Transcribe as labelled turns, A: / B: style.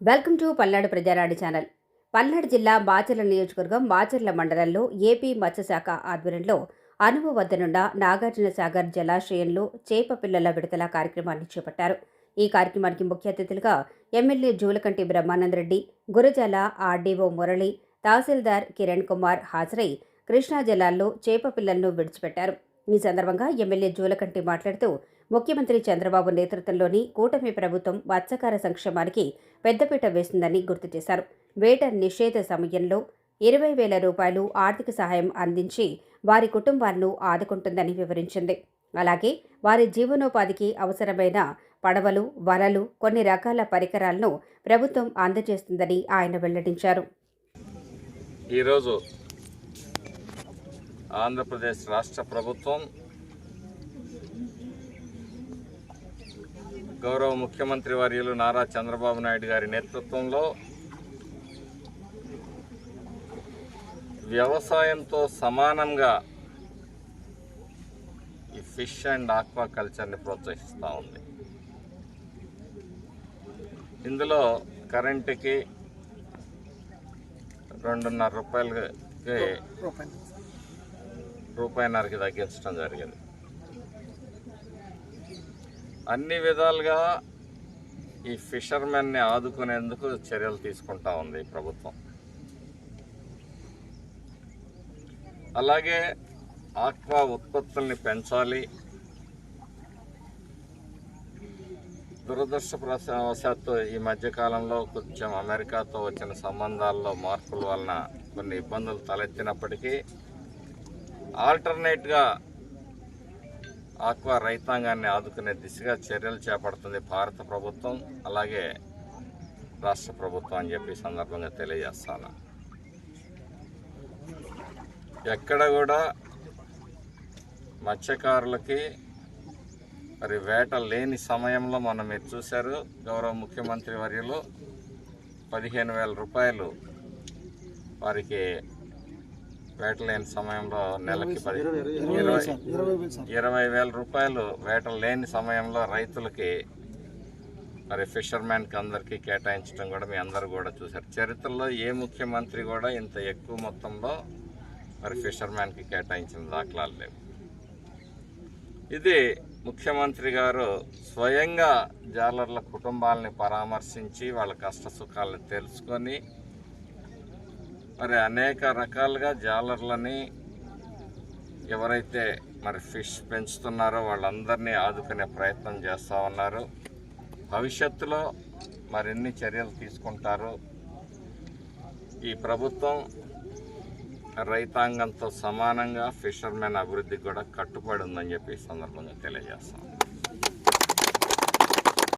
A: Welcome to Palnadu ప్రజారాడి channel. Palnadu జిల్లా బాచర్ల నియోజకవర్గం బాచర్ల మండలంలో ఏపీ మత్స్యశాఖ ఆధ్వర్యంలో అనువు వద్దనున్న నాగార్జున సాగర్ జలాశయంలో చేప పిల్లల విడతల కార్యక్రమాన్ని చేపట్టారు. ఈ కార్యక్రమానికి ముఖ్య అతిథులుగా ఎమ్మెల్యే జూలకంటి బ్రహ్మానందరెడ్డి గురజాల ఆర్డీఓ మురళి తహసీల్దార్ కిరణ్ కుమార్ హాజరై కృష్ణా జలాల్లో చేప పిల్లలను విడిచిపెట్టారు. ఈ సందర్భంగా ఎమ్మెల్యే జూలకంటి మాట్లాడుతూ ముఖ్యమంత్రి చంద్రబాబు నేతృత్వంలోని కూటమి ప్రభుత్వం మత్స్యకార సంక్షేమానికి పెద్దపీట వేసిందని గుర్తు చేశారు. వేట నిషేధ సమయంలో ఇరవై వేల రూపాయలు ఆర్థిక సహాయం అందించి వారి కుటుంబాలను ఆదుకుంటుందని వివరించింది. అలాగే వారి జీవనోపాధికి అవసరమైన పడవలు వలలు కొన్ని రకాల పరికరాలను ప్రభుత్వం అందజేస్తుందని ఆయన వెల్లడించారు.
B: ఈరోజు ఆంధ్రప్రదేశ్ రాష్ట్ర ప్రభుత్వం గౌరవ ముఖ్యమంత్రి వర్యులు నారా చంద్రబాబు నాయుడు గారి నేతృత్వంలో వ్యవసాయంతో సమానంగా ఈ ఫిష్ అండ్ ఆక్వా కల్చర్ని ప్రోత్సహిస్తూ ఉంది. ఇందులో కరెంటుకి రెండున్నర రూపాయలకి రూపాయిన్నరకి తగ్గించడం జరిగింది. అన్ని విధాలుగా ఈ ఫిషర్మెన్ని ఆదుకునేందుకు చర్యలు తీసుకుంటా ఉంది ప్రభుత్వం. అలాగే ఆక్వా ఉత్పత్తుల్ని పెంచాలి. దురదృష్టవశాత్తు ఈ మధ్యకాలంలో కొంచెం అమెరికాతో వచ్చిన సంబంధాల్లో మార్పుల వలన కొన్ని ఇబ్బందులు తలెత్తినప్పటికీ ఆల్టర్నేట్గా ఆక్వా రైతాంగాన్ని ఆదుకునే దిశగా చర్యలు చేపడుతుంది భారత ప్రభుత్వం అలాగే రాష్ట్ర ప్రభుత్వం అని చెప్పి సందర్భంగా తెలియజేస్తాను. ఎక్కడ కూడా మత్స్యకారులకి మరి వేట లేని సమయంలో మనం మీరు చూశారు గౌరవ ముఖ్యమంత్రి వర్యులు పదిహేను వేల రూపాయలు వారికి వేట లేని సమయంలో నెలకి పది ఇరవై వేల రూపాయలు వేట లేని సమయంలో రైతులకి మరి ఫిషర్మ్యాన్కి అందరికీ కేటాయించడం కూడా మీ అందరూ కూడా చూశారు. చరిత్రలో ఏ ముఖ్యమంత్రి కూడా ఇంత ఎక్కువ మొత్తంలో మరి ఫిషర్మ్యాన్కి కేటాయించిన దాఖలాలు లేవు. ఇది ముఖ్యమంత్రి గారు స్వయంగా జాలర్ల కుటుంబాలని పరామర్శించి వాళ్ళ కష్ట సుఖాలను తెలుసుకొని మరి అనేక రకాలుగా జాలర్లని ఎవరైతే మరి ఫిష్ పెంచుతున్నారో వాళ్ళందరినీ ఆదుకునే ప్రయత్నం చేస్తూ ఉన్నారు. భవిష్యత్తులో మరిన్ని చర్యలు తీసుకుంటారు ఈ ప్రభుత్వం రైతాంగంతో సమానంగా ఫిషర్మెన్ అభివృద్ధికి కూడా కట్టుబడి ఉందని చెప్పి ఈ సందర్భంగా తెలియజేస్తాం.